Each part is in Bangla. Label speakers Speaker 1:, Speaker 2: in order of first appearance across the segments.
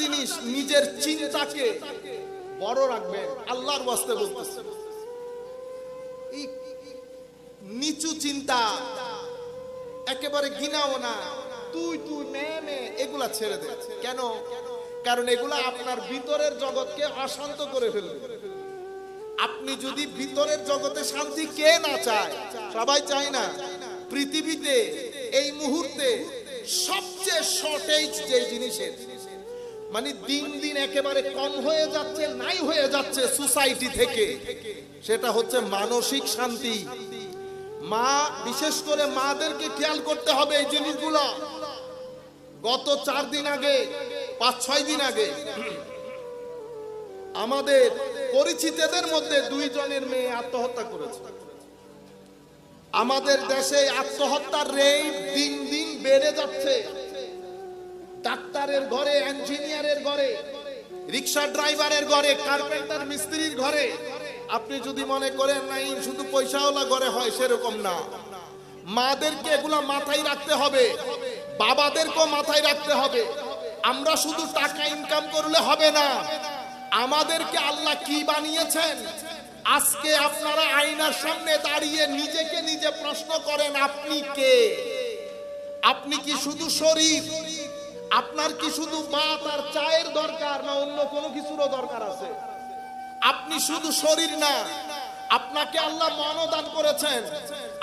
Speaker 1: জিনিস নিজের চিন্তাকে বড় রাখবেন, আল্লাহর ওয়াস্তে বলতেছে। নিচু চিন্তা, একেবারে ঘৃণাও না, তুই তুই মেয়ে এগুলা ছেড়ে দে। কেন? কারণ এগুলা আপনার ভিতরের জগৎকে অশান্ত করে ফেলবে। আপনি যদি ভিতরের জগতে শান্তি কে না চায়, সবাই চায় না, পৃথিবীতে এই মুহূর্তে সবচেয়ে শর্টেজ যে জিনিসের মানে দিন দিন একেবারে কম হয়ে যাচ্ছে, নাই হয়ে যাচ্ছে সোসাইটি থেকে। সেটা হচ্ছে মানসিক শান্তি। মা, বিশেষ করে মাদেরকে খেয়াল করতে হবে এই জিনিসগুলো। গত চার দিন আগে, পাঁচ, ছয় দিন আগে, আমাদের পরিচিতদের মধ্যে দুইজনের মেয়ে আত্মহত্যা করেছে। আমাদের দেশে আত্মহত্যার রেট দিন দিন বেড়ে যাচ্ছে। ডাক্তারের ঘরে ইঞ্জিনিয়ারের ঘরে, রিক্সা ড্রাইভারের ঘরে কার্পেন্টার মিস্ত্রির ঘরে, আপনি যদি মনে করেন, নাই, শুধু পয়সাওয়ালা ঘরে হয়, সেরকম না। মাদেরকে এগুলা মাথায় রাখতে হবে। বাবাদেরকেও মাথায় রাখতে হবে। আমরা শুধু টাকা ইনকাম করলে হবে না। আমাদেরকে আল্লাহ কি বানিয়েছেন? আজকে আপনারা আয়নার সামনে দাঁড়িয়ে নিজেকে নিজে প্রশ্ন করেন, আপনি কে? আপনি কি শুধু শরীর আপনার কি শুধু মা আর চায়ের দরকার না অন্য কোনো কিছুরও দরকার আছে? আপনি শুধু শরীর না, আপনাকে আল্লাহ মনও দান করেছেন।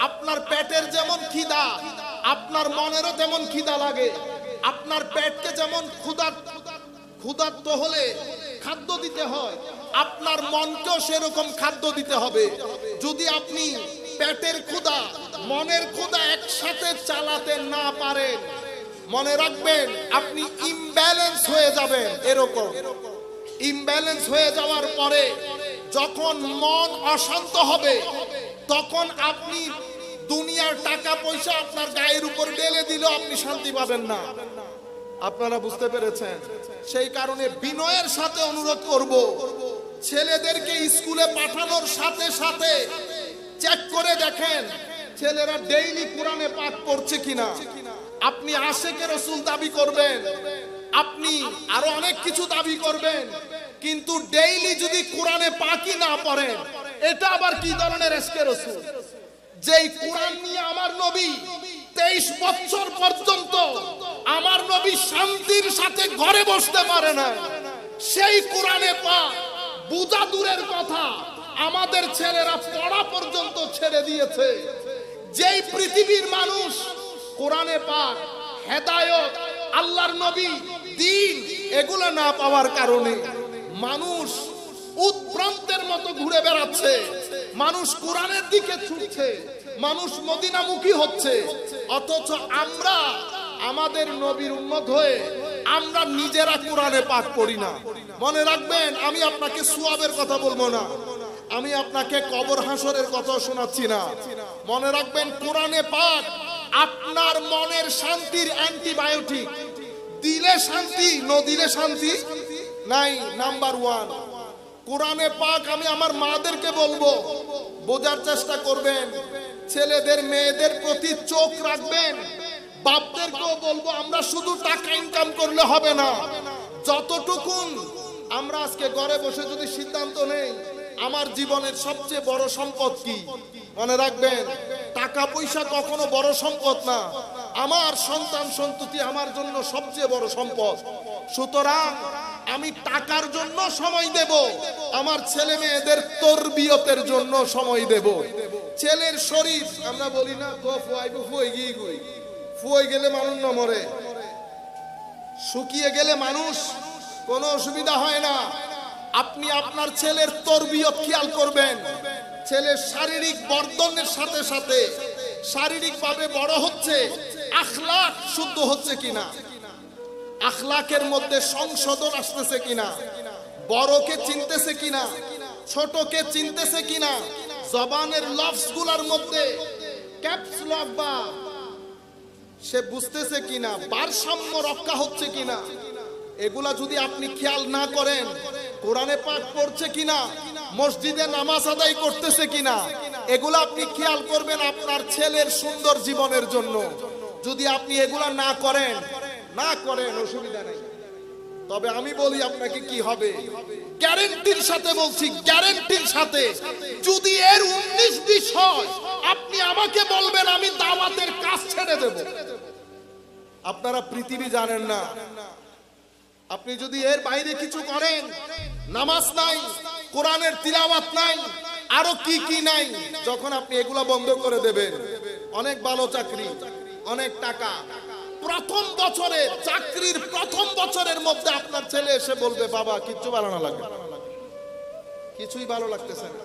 Speaker 1: আপনার পেটের যেমন খিদা, আপনার মনেরও তেমন খিদা লাগে। আপনার পেটকে যেমন ক্ষুধা ক্ষুধার্ত হলে খাদ্য দিতে হয়, আপনার মনকেও সেরকম খাদ্য দিতে হবে। যদি আপনি পেটের ক্ষুধা, মনের ক্ষুধা একসাথে চালাতে না পারেন মনে রাখবেন, আপনি ইমব্যালেন্স হয়ে যাবেন, এরকম। ইমব্যালেন্স হয়ে যাওয়ার পরে যখন মন অশান্ত হবে, তখন আপনি দুনিয়ার টাকা পয়সা আপনার গায়ের উপর ঢেলে দিলেও আপনি শান্তি পাবেন না। আপনারা বুঝতে পেরেছেন? সেই কারণে বিনয়ের সাথে অনুরোধ করব, ছেলেদেরকে স্কুলে পাঠানোর সাথে সাথে চেক করে দেখেন, ছেলেরা ডেইলি কোরআনে পাঠ করছে কিনা। আপনি আশেকে রসুল দাবি করবেন। আপনি আরও অনেক কিছু দাবি করবেন। কিন্তু ডেইলি যদি কোরআনে পাকি না পড়েন, এটা আবার কি ধরনের এসকে রসুল? যেই কোরআন নিয়ে আমার নবী তেইশ বছর পর্যন্ত আমার নবী শান্তির সাথে ঘরে বসতে পারে না, সেই কোরআনে পা বুঝা দূরের কথা, আমাদের ছেলেরা পড়া পর্যন্ত ছেড়ে দিয়েছে। যেই পৃথিবীর মানুষ কোরআনে পাক, হেদায়ত, আল্লাহর নবী, দিন, এগুলো না পাওয়ার কারণে মানুষ উৎপ্রান্তের মতো ঘুরে বেড়াচ্ছে। মানুষ কোরআনের দিকে ছুটছে। মানুষ মদিনামুখী হচ্ছে। অথচ আমরা আমাদের নবীর উন্মত হয়ে আমরা নিজেরা কোরআনে পাঠ করি না। মনে রাখবেন, আমি আপনাকে সুয়াবের কথা বলব না। আমি আপনাকে কবর হাসরের কথা শোনাচ্ছি না। মনে রাখবেন, কোরআনে পাঠ আপনার মনের শান্তির অ্যান্টিবায়োটিক। দিলে শান্তি, ন দিলে শান্তি? নাই, নাম্বার ওয়ান। কোরআনে পাক আমি আমার মাদেরকে বলব, বোঝার চেষ্টা করবেন। ছেলেদের, মেয়েদের প্রতি চোখ রাখবেন। বাপদেরকেও বলব, আমরা শুধু টাকা ইনকাম করলে হবে না। যতটুকুন আমরা আজকে ঘরে বসে যদি সিদ্ধান্ত নেই, আমার জীবনের সবচেয়ে বড় সম্পদ কি? মনে রাখবেন? টাকা পয়সা কখনো বড় সম্পদ না। আমার সন্তান সন্ততি আমার জন্য সবচেয়ে বড় সম্পদ। সুতরাং আমি টাকার জন্য সময় দেব, আমার ছেলে মেয়েদের তরবিয়তের জন্য সময় দেব। ছেলের শরীর, আমরা বলি না, গো ফুয়াইবো ফুয়ে গিয়ে ফুয়ে গেলে মানুষ না মরে। শুকিয়ে গেলে মানুষ, কোনো অসুবিধা হয় না। আপনি আপনার ছেলের তরবিয়ত খেয়াল করবেন। ছেলের শারীরিক বর্ধনের সাথে সাথে শারীরিক ভাবে বড় হচ্ছে আখলাক শুদ্ধ হচ্ছে কিনা? আখলাকের মধ্যে সংশোধন আসতেছে কিনা? বড়কে চিনতেছে কিনা? ছোটকে চিনতেছে কিনা? জবানের লফসগুলার মধ্যে বা সে বুঝতেছে কিনা? ভারসাম্য রক্ষা হচ্ছে কিনা? এগুলা যদি আপনি খেয়াল না করেন, কোরআনে পাঠ পড়ছে কিনা? মসজিদে নামাজ আদায় করতেছে কিনা? এগুলা আপনি খেয়াল করবেন আপনার ছেলের সুন্দর জীবনের জন্য। যদি আপনি এগুলা না করেন না করেন, অসুবিধা নেই। তবে আমি বলি আপনাকে কি হবে? গ্যারেন্টির সাথে বলছি, গ্যারেন্টির সাথে। যদি এর উনিশ বিশ হয়, আপনি আমাকে বলবেন, আমি দাওয়াতের কাজ ছেড়ে দেব। আপনারা পৃথিবী জানেন না। আপনি যদি এর বাইরে কিছু করেন, নামাজ নাই কোরআনের তিলাওয়াত নাই, আরও কি কি নাই, যখন আপনি এগুলা বন্ধ করে দেবেন। অনেক ভালো চাকরি, অনেক টাকা। প্রথম বছরে, চাকরির প্রথম বছরের মধ্যে আপনার ছেলে এসে বলবে, বাবা, কিচ্ছু ভালো না লাগে। কিছুই ভালো লাগতেছে না।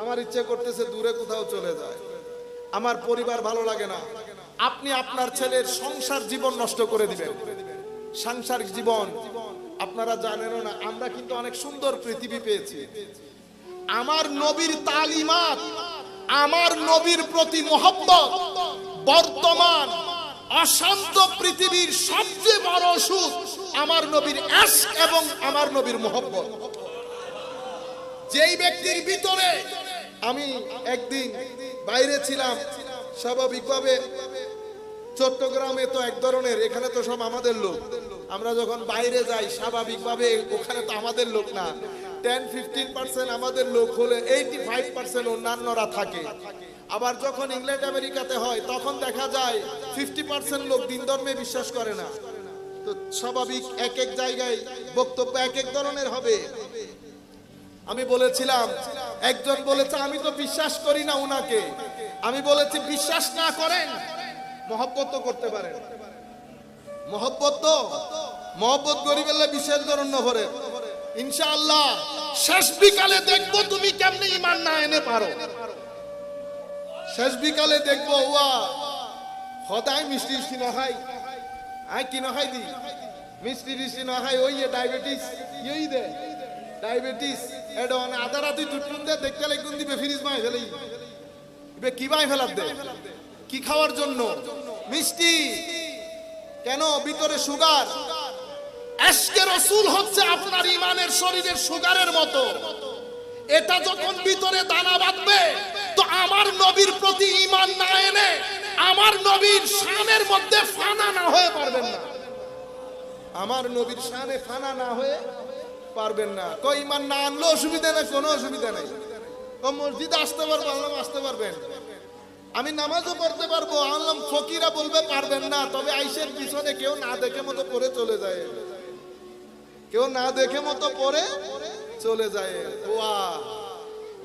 Speaker 1: আমার ইচ্ছে করতেছে দূরে কোথাও চলে যায়। আমার পরিবার ভালো লাগে না। আপনি আপনার ছেলের সংসার জীবন নষ্ট করে দিবেন। সাংসারিক জীবন আপনারা জানেনও না, আমরা কিন্তু অনেক সুন্দর পৃথিবী পেয়েছি। আমার নবীর তালিমাত, আমার নবীর প্রতি মোহব্বত, বর্তমান অশান্ত পৃথিবীর সবচেয়ে বড় ওষুধ আমার নবীর এশক এবং আমার নবীর মোহব্বত। যেই ব্যক্তির ভিতরে আমি একদিন বাইরে ছিলাম, স্বাভাবিকভাবে চট্টগ্রামে তো এক ধরনের, এখানে তো সব আমাদের লোক। আমরা যখন বাইরে যাই, স্বাভাবিকভাবে ওখানে তো আমাদের লোক না। টেন ফিফটিন পার্সেন্ট আমাদের লোক হলে এইটি ফাইভ পার্সেন্ট অন্যান্যরা থাকে। আবার যখন ইংল্যান্ড, আমেরিকাতে হয়, তখন দেখা যায় ফিফটি পার্সেন্ট লোক দিন ধর্মে বিশ্বাস করে না। তো স্বাভাবিক এক এক জায়গায় বক্তব্য এক এক ধরনের হবে। আমি বলেছিলাম, একজন বলেছে, আমি তো বিশ্বাস করি না উনাকে। আমি বলেছি, বিশ্বাস না করেন, মহব্বত করতে পারেন। মহব্বত মহব্বত গরিবেল্লা বিশেষ ধরন ভরে। ইনশাআল্লাহ, শেষ বিকালে দেখব তুমি কেমনে ইমান না এনে পারো। শেষ বিকালে দেখব ওয়া সদায় মিষ্টি মিষ্টি নখাই আই কি না নখাই দি? মিষ্টি মিষ্টি নখাই ওই ডায়াবেটিস ইয়েই দে? ডায়াবেটিস এটা মানে আধা রাতি টুটুন দে, দেখতে লাগুন দিবে ফ্রিজ মাই ফেলেই ইবে কি বাই ফেলার দে? কি খাওয়ার জন্য? মিষ্টি। কেন? ভিতরে সুগার? আজকে রসুল হচ্ছে আপনার ইমানের শরীরের সুগারের মতো। এটা যখন ভিতরে দানা বাঁধবে, তো আমার নবীর প্রতি ইমান না এনে আমার নবীর শানের মধ্যে ফানা না হয়ে পারবেন না। আমার নবীর শানে ফানা না হয়ে পারবেন না। কই ইমান না আনলে অসুবিধা নেই, কোনো অসুবিধা নেই। ও মসজিদে আসতে পারব, আল্লাহ আসতে পারবেন। আমি নামাজও পড়তে পারব আনলাম ফকিরা বলবে পারবেন না, তবে আইসের পিছনে কেউ না দেখে মতো পড়ে চলে যায়। কেউ না দেখে মতো পড়ে চলে যায়।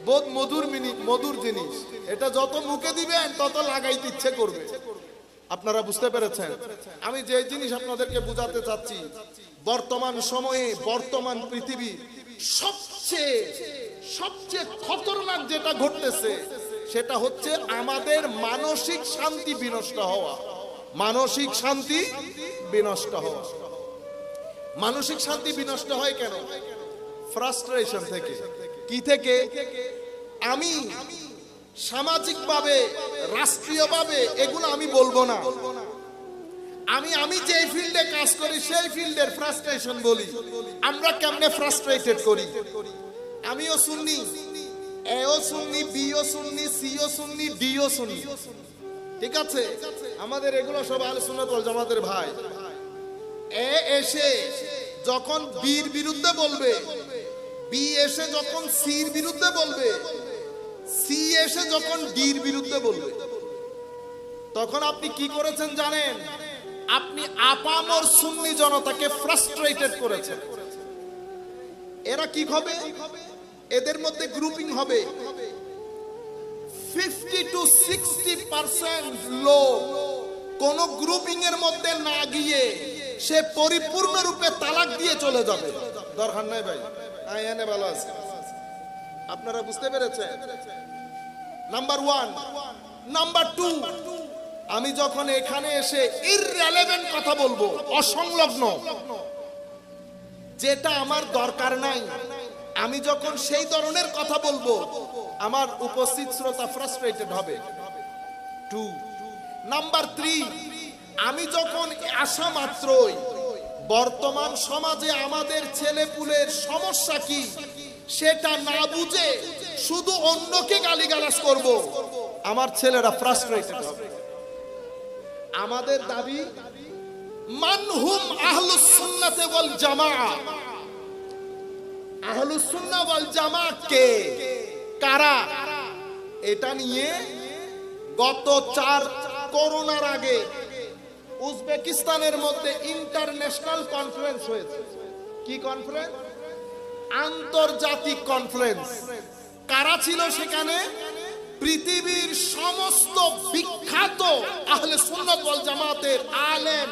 Speaker 1: বোধ মধুর মধুর জিনিস। এটা যত মুখে দিবেন, তত লাগাইতে ইচ্ছে করবে। আপনারা বুঝতে পেরেছেন? আমি যে জিনিস আপনাদেরকে বুঝাতে চাচ্ছি, বর্তমান সময়ে, বর্তমান পৃথিবী সবচেয়ে সবচেয়ে খতরনাক যেটা ঘটতেছে, সেটা হচ্ছে আমাদের মানসিক শান্তি বিনষ্ট হওয়া। মানসিক শান্তি বিনষ্ট হওয়া। মানসিক শান্তি বিনষ্ট হয় কেন? ফ্রাস্ট্রেশন থেকে। কি থেকে? আমি সামাজিকভাবে, রাষ্ট্রীয়ভাবে এগুলো আমি বলব না। আমি আমি যে ফিল্ডে কাজ করি, সেই ফিল্ডের ফ্রাস্ট্রেশন বলি। আমরা কেমনে ফ্রাস্ট্রেটেড করি? আমিও শুননি এও শুননি বিও শুননি সিও শুননি ডিও শুননি ঠিক আছে? আমাদের এগুলো সব আলোচনা বল আমাদের ভাই। এ এসে যখন বির বিরুদ্ধে বলবে, বি এসে যখন সির বিরুদ্ধে বলবে, সি এসে যখন ডির বিরুদ্ধে বলবে। তখন আপনি কি করেছেন জানেন? আপনি আপামর সুন্নি জনতাকে ফ্রাস্ট্রেটেড করেছেন। এরা কি হবে এদের মধ্যে গ্রুপিং হবে। ফিফটি টু সিক্সটি পার্সেন্ট লোক কোন গ্রুপিং এর মধ্যে না গিয়ে সে পরিপূর্ণ রূপে তালাক দিয়ে চলে যাবে। দরকার নাই ভাই। আয়ানে ভালো আছে। আপনারা বুঝতে পেরেছেন? নাম্বার ওয়ান নাম্বার টু আমি যখন এখানে এসে ইররেলেভেন্ট কথা বলব, অসংলগ্ন, যেটা আমার দরকার নাই, আমি যখন সেই ধরনের কথা বলব, আমার উপস্থিত শ্রোতা ফ্রাস্ট্রেটেড হবে। টু নাম্বার থ্রি আমি যখন আসা মাত্রই বর্তমান সমাজে আমাদের ছেলেপুলের সমস্যা কি, সেটা না বুঝে শুধু অন্যকে গালিগালাজ করব। আমার ছেলেরা ফ্রাস্ট্রেটেড হবে। আমাদের দাবি, মানহুম আহলুস সুন্নাতে ওয়াল জামাআ। আহলুস সুন্নাহ ওয়াল জামাআ কে? কারা? এটা নিয়ে গত চার করোনার আগে উজবেকিস্তানের মধ্যে ইন্টারন্যাশনাল কনফারেন্স হয়েছে। কি কনফারেন্স? আন্তর্জাতিক কনফারেন্স। কারা ছিল সেখানে? পৃথিবীর সমস্ত বিখ্যাত আহলে সুন্নত ওয়াল জামাতের আলেম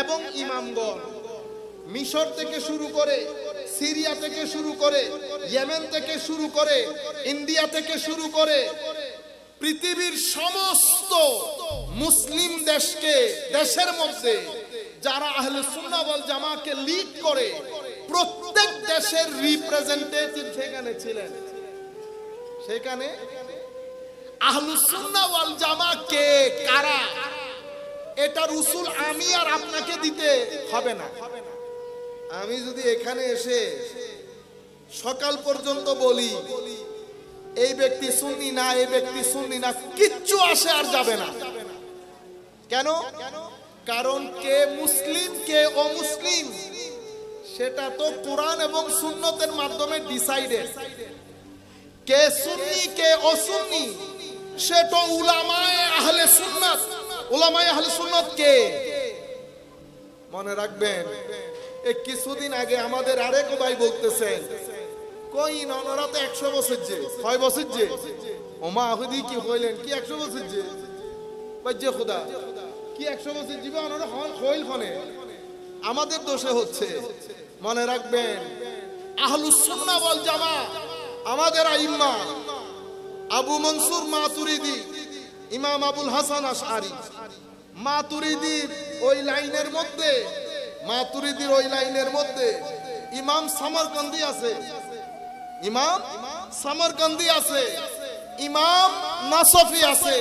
Speaker 1: এবং ইমামগণ। মিশর থেকে শুরু করে, সিরিয়া থেকে শুরু করে, ইয়েমেন থেকে শুরু করে, ইন্ডিয়া থেকে শুরু করে পৃথিবীর সমস্ত মুসলিম দেশকে, দেশের মধ্যে যারা আহলে সুন্নাহ ওয়াল জামাকে লিড করে, প্রত্যেক দেশের রিপ্রেজেন্টেটিভ সেখানে ছিলেন। সেখানে আহলুস সুন্নাহ ওয়াল জামা কে, কারা? এটার উসুল আমি আর আপনাকে দিতে হবে না। আমি যদি এখানে এসে সকাল পর্যন্ত বলি এই ব্যক্তি শুননি না, এই ব্যক্তি শুননি না, কিচ্ছু আসে আর যাবে না। কেন? কারণ কে মুসলিম, কে অমুসলিম, সেটা তো কোরআন এবং সুন্নতের মাধ্যমে ডিসাইডেড। কে সুন্নি, কে অসুন্নি সেটা উলামায়ে আহলে সুন্নাত। উলামায়ে আহলে সুন্নত কে? মনে রাখবেন কিছুদিন আগে আমাদের আরেক ভাই বলতেছেন কই ওনারা তো একশো বছর যে। কয় বছর যে? ওমা আহুদি কি হইলেন? কি একশো বছর যে? যে খুদা, কি একশো বছর জীবে ওনারা হইল খনে আমাদের দোষে হচ্ছে। মনে রাখবেন আহলুস সুন্নাহ ওয়াল জামা আমাদের আইম্মা আবু মনসুর মাতুরিদি, ইমাম আবুল হাসান আশআরি। মাতুরিদির ওই লাইনের মধ্যে, মাতুরিদির ওই লাইনের মধ্যে ইমাম সামরকান্দি আছে। ইমাম সামরকান্দি আছে, ইমাম নাসফি আছে।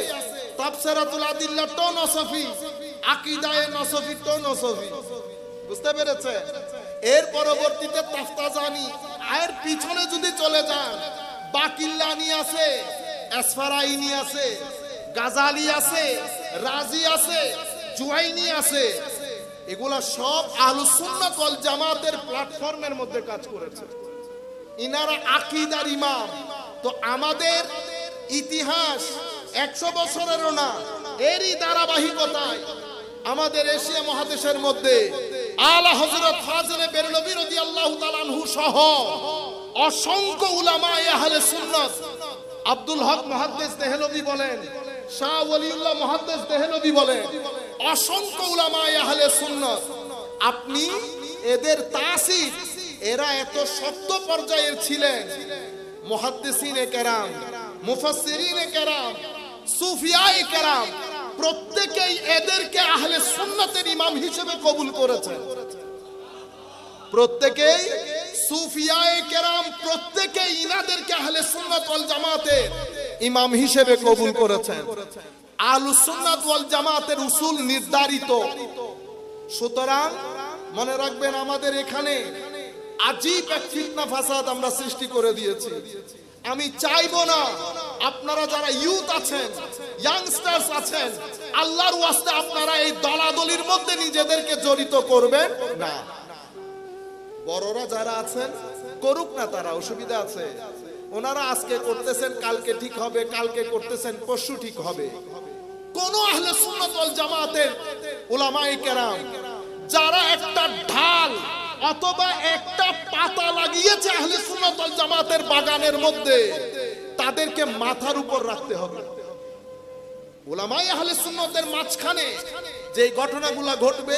Speaker 1: তাফসিরাতুল আদিল্লাহ তো নাসফি, আকীদায়ে নাসফি তো নাসফি। বুঝতে পেরেছে এর পরবর্তীতে তাফতাজানি এর পিছনে যদি চলে যান, বাকিল্লানি আছে, এসফারাইনি আছে, গাজালি আছে, রাজি আছে জুয়াইনি আছে। এগুলা সব সুন্নাত ওয়াল জামাতের প্ল্যাটফর্মের মধ্যে কাজ করেছে। ইনারা আকিদার ইমাম। তো আমাদের ইতিহাস একশো বছরেরও না, এরই ধারাবাহিকতায় আমাদের এশিয়া মহাদেশের মধ্যে আলা হযরত ফাজিলে তাআলা আনহু সহ অসংখ্য উলামা আহলে সুন্নাত, আব্দুল হক মুহাদ্দিস দেহলভী বলেন, শাহ ওলিউল্লাহ মুহাদ্দিস দেহলভী বলেন, অসংখ্য উলামা আহলে সুন্নাত। আপনি এদের তাসির এরা এত শক্ত পর্যায়ের ছিলেন। মুহাদ্দিসিনে কেরাম কেরাম সুফিয়ায়ে কেরাম, প্রত্যেকেই এদেরকে আহলে সুন্নাতের ইমাম হিসেবে কবুল করেছেন। প্রত্যেকেই কেরাম, প্রত্যেকেই ইনাদেরকে আহলে সুন্নাত ওয়াল ইমাম হিসেবে কবুল করেছেন। আহলুস সুন্নাত ওয়াল জামাতের উসুল নির্ধারিত। সুতরাং মনে রাখবেন আমাদের এখানে আজীব এক ফিতনা ফাসাদ আমরা সৃষ্টি করে দিয়েছি। আমি চাইব না আপনারা যারা ইউথ আছেন ইয়াংস্টার্স আছেন, আল্লাহর ওয়াস্তে আপনারা এই দলাদলির মধ্যে নিজেদেরকে জড়িত করবেন না। বড়রা যারা আছেন, করুক না তারা, অসুবিধা আছে। ওনারা আজকে করতেছেন, কালকে ঠিক হবে, কালকে করতেছেন, পরশু ঠিক হবে। কোন আহলে সুন্নাত ওয়াল জামাতের উলামায়ে কেরাম, যারা একটা ঢাল অথবা একটা পাতা লাগিয়েছে আহলে ওয়াল জামাতের বাগানের মধ্যে, তাদেরকে মাথার উপর রাখতে হবে। ওলামাই আহলে সুন্নতের মাঝখানে যে ঘটনাগুলা ঘটবে,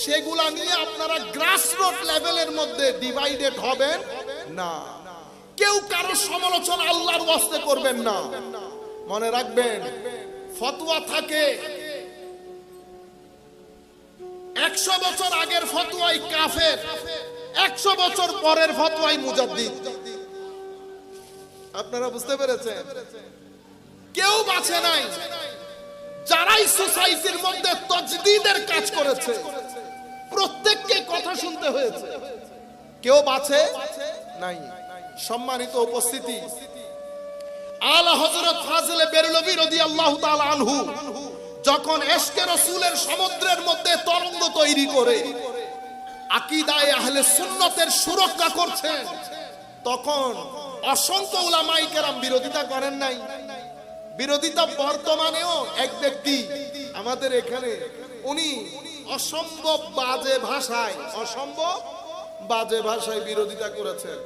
Speaker 1: সেগুলা নিয়ে আপনারা গ্রাসরুট লেভেলের মধ্যে ডিভাইডেড হবেন না। কেউ কারও সমালোচনা আল্লাহর ওয়াস্তে করবেন না। মনে রাখবেন, ফতোয়া থাকে একশো বছর আগের ফতোয়াই কাফের, একশো বছর পরের ফতোয়াই মুজাদ্দিদ। আপনারা বুঝতে পেরেছেন? কেউ বাঁচে নাই, যারাই সোসাইটির মধ্যে তজদিদের কাজ করেছে, প্রত্যেককে কথা শুনতে হয়েছে। কেউ বাঁচে নাই, সম্মানিত উপস্থিতি। আলা হযরত ফাজিলে বেরলভী রাদিয়াল্লাহু তাআলা আনহু যখন এশকে রসুলের সমুদ্রের মধ্যে তরঙ্গ তৈরি করে, আকিদায় আহলে সুন্নতের সুরক্ষা করছেন তখন অসংখ্য উলামাই কেরাম বিরোধিতা করেন নাই। বিরোধিতা বর্তমানেও এক ব্যক্তি আমাদের এখানে, উনি অসম্ভব বাজে ভাষায়, অসম্ভব বাজে ভাষায় বিরোধিতা করেছেন।